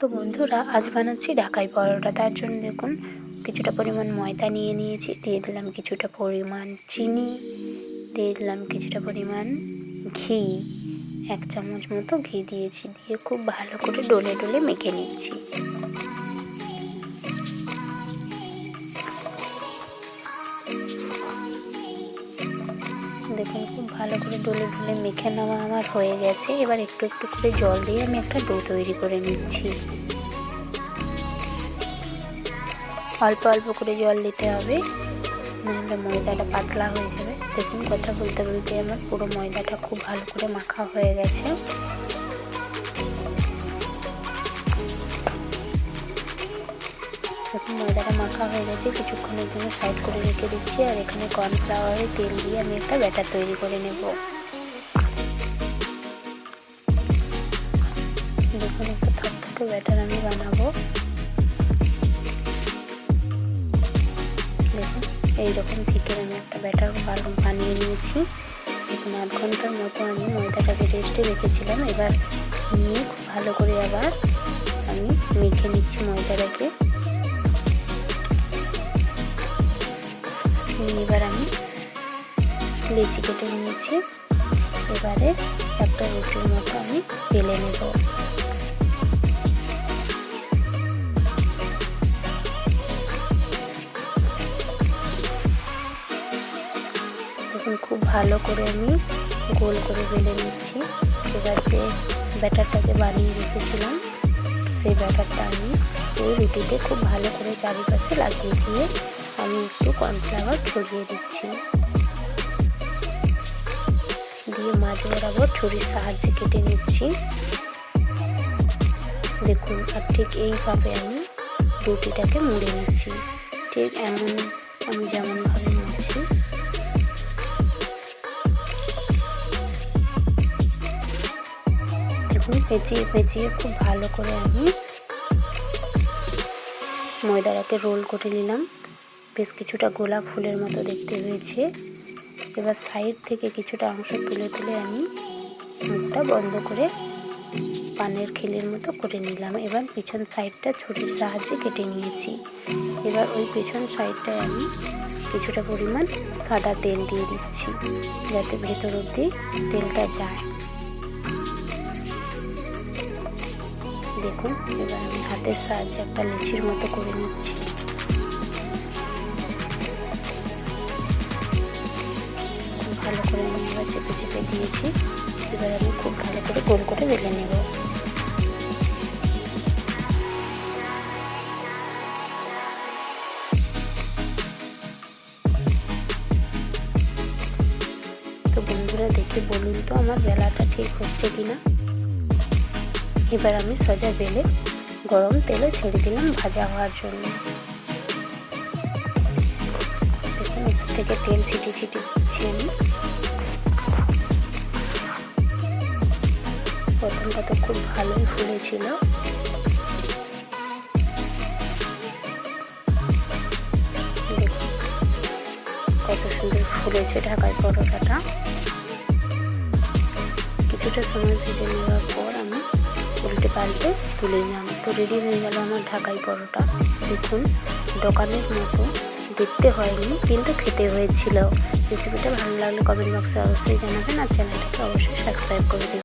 তো বন্ধুরা, আজ বানাচ্ছি ঢাকাই পরোটা। তার জন্য দেখুন, কিছুটা পরিমাণ ময়দা নিয়ে নিয়েছি, দিয়ে দিলাম কিছুটা পরিমাণ চিনি, দিয়ে দিলাম কিছুটা পরিমাণ ঘি। এক চামচ মতো ঘি দিয়েছি, দিয়ে খুব ভালো করে ডলে ডলে মেখে নিচ্ছি। দেখুন, খুব ভালো করে ডলে ডলে মেখে নেওয়া আমার হয়ে গেছে। এবার একটু একটু করে জল দিয়ে আমি একটা ডো তৈরি করে নিচ্ছি। অল্প অল্প করে জল দিতে হবে, নাহলে ময়দাটা পাতলা হয়ে যাবে। দেখুন, কথা বলতে বলতে আমার পুরো ময়দাটা খুব ভালো করে মাখা হয়ে গেছে। ময়দাটা মাখা হয়ে গেছে, কিছুক্ষণের জন্য সাইড করে রেখে দিচ্ছি, আর এখানে কর্নফ্লাওয়ারের তেল দিয়ে আমি একটা ব্যাটার তৈরি করে নেব। দেখুন, একটা থকথকে ব্যাটার আমি বানাবো। দেখুন, এইরকম থেকে আমি একটা ব্যাটার বানিয়ে নিয়েছি। দেখুন, আধ ঘণ্টার মতো আমি ময়দাটাকে রেস্টে রেখেছিলাম। এবার নিয়ে ভালো করে আবার আমি মেখে নিচ্ছি ময়দাটাকে। এবার আমি লেচি কেটে নিয়েছি। এবারে একটা রুটির মতো আমি বেলে নেব। খুব ভালো করে আমি গোল করে বেলে নিচ্ছি। এবার যে ব্যাটারটাকে বানিয়ে রেখেছিলাম, সেই ব্যাটারটা আমি ওই রুটিতে খুব ভালো করে চারিপাশে লাগিয়ে দিয়ে আমি একটু কর্নফ্লাওয়ার ছড়িয়ে দিচ্ছি। দিয়ে মাঝে বরাবর ছুরির সাহায্যে কেটে নিচ্ছি। দেখুন, আর ঠিক এইভাবে আমি রুটিটাকে মুড়ে নিচ্ছি। ঠিক এমন, আমি যেমনভাবে মুড়ছি। দেখুন, পেঁচিয়ে পেঁচিয়ে খুব ভালো করে আমি ময়দাটাকে রোল করে নিলাম। বেশ কিছুটা গোলাপ ফুলের মতো দেখতে হয়েছে। এবার সাইড থেকে কিছুটা অংশ তুলে তুলে আমি মুখটা বন্ধ করে পানের খিলের মতো করে নিলাম। এবার পিছন সাইডটা ছুরির সাহায্যে কেটে নিয়েছি। এবার ওই পিছন সাইডটায় আমি কিছুটা পরিমাণ সাদা তেল দিয়ে দিচ্ছি, যাতে ভেতর অবধি তেলটা যায়। দেখুন, এবার আমি হাতের সাহায্যে একটা লিচির মতো করে নিচ্ছি। চেপে চেপে দিয়েছি। এবার আমি খুব ভালো করে গোল করে বেলে নেব। তো বন্ধুরা, দেখে বলুন তো আমার বেলাটা ঠিক হচ্ছে কিনা? এবার আমি সোজা বেলে গরম তেলে ছেড়ে দিলাম ভাজা হওয়ার জন্য। দেখুন উপর থেকে তেল ছিটিয়ে ছিটিয়ে দিচ্ছি আমি। প্রথমটা তো খুব ভালোই ফুলেছিল। কত সুন্দর ফুলেছে ঢাকায় পরোটাটা। কিছুটা সময় ভেজে নেওয়ার পর আমি উল্টে পাল্টে তুলে নিলাম। তো রেডি হয়ে গেল আমার ঢাকাই পরোটা। দেখুন, দোকানের মতো দেখতে হয়নি, কিন্তু খেতে হয়েছিল। রেসিপিটা ভালো লাগলে কমেন্ট বক্সে অবশ্যই জানাবেন আর চ্যানেলটাকে অবশ্যই সাবস্ক্রাইব করে দেবেন